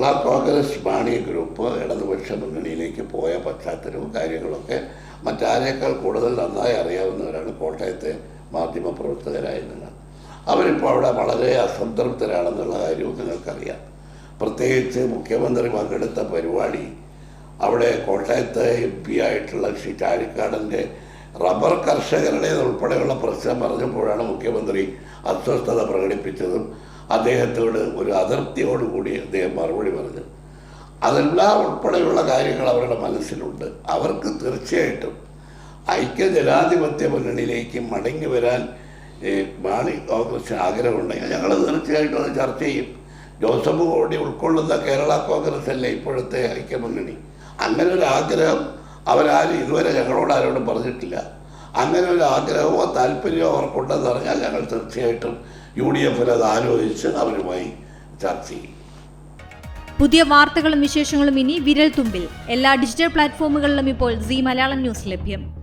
Kerala Congress Mani group ഇടതുപക്ഷ മുന്നണിയിലേക്ക് പോയ പശ്ചാത്തലവും കാര്യങ്ങളൊക്കെ മറ്റാരേക്കാൾ കൂടുതൽ നന്നായി അറിയാവുന്നവരാണ് കോട്ടയത്തെ മാധ്യമപ്രവർത്തകരായ നിങ്ങൾ. അവരിപ്പോൾ അവിടെ വളരെ അസംതൃപ്തരാണെന്നുള്ള കാര്യവും നിങ്ങൾക്കറിയാം. പ്രത്യേകിച്ച് മുഖ്യമന്ത്രി പങ്കെടുത്ത പരിപാടി അവിടെ കോട്ടയത്തെ എം പി ആയിട്ടുള്ള ശ്രീ ചാഴിക്കാടന്റെ റബ്ബർ കർഷകരുടെ ഉൾപ്പെടെയുള്ള പ്രശ്നം പറഞ്ഞപ്പോഴാണ് മുഖ്യമന്ത്രി അസ്വസ്ഥത പ്രകടിപ്പിച്ചതും അദ്ദേഹത്തോട് ഒരു അതിർത്തിയോടുകൂടി അദ്ദേഹം മറുപടി പറഞ്ഞു. അതെല്ലാം ഉൾപ്പെടെയുള്ള കാര്യങ്ങൾ അവരുടെ മനസ്സിലുണ്ട്. അവർക്ക് തീർച്ചയായിട്ടും ഐക്യ ജനാധിപത്യ മുന്നണിയിലേക്ക് മടങ്ങി വരാൻ മാണി കോൺഗ്രസിന് ആഗ്രഹമുണ്ടെങ്കിൽ ഞങ്ങൾ തീർച്ചയായിട്ടും അത് ചർച്ച ചെയ്യും. ജോസഫ് കോടി ഉൾക്കൊള്ളുന്ന കേരള കോൺഗ്രസ് അല്ലേ ഇപ്പോഴത്തെ ഐക്യമുന്നണി? അങ്ങനെ ഒരു ആഗ്രഹം അവരാരും ഇതുവരെ ഞങ്ങളോട് ആരോടും പറഞ്ഞിട്ടില്ല. അങ്ങനെ ഒരു ആഗ്രഹമോ താല്പര്യമോ അവർക്കുണ്ടെന്ന് പറഞ്ഞാൽ ഞങ്ങൾ തീർച്ചയായിട്ടും യു ഡി എഫിൽ അത് ആലോചിച്ച് അവരുമായി ചർച്ച ചെയ്യും. പുതിയ വാർത്തകളും വിശേഷങ്ങളും ഇനി വിരൽ തുമ്പിൽ എല്ലാ ഡിജിറ്റൽ പ്ലാറ്റ്ഫോമുകളിലും ഇപ്പോൾ സി മലയാളം ന്യൂസ് ലഭ്യം.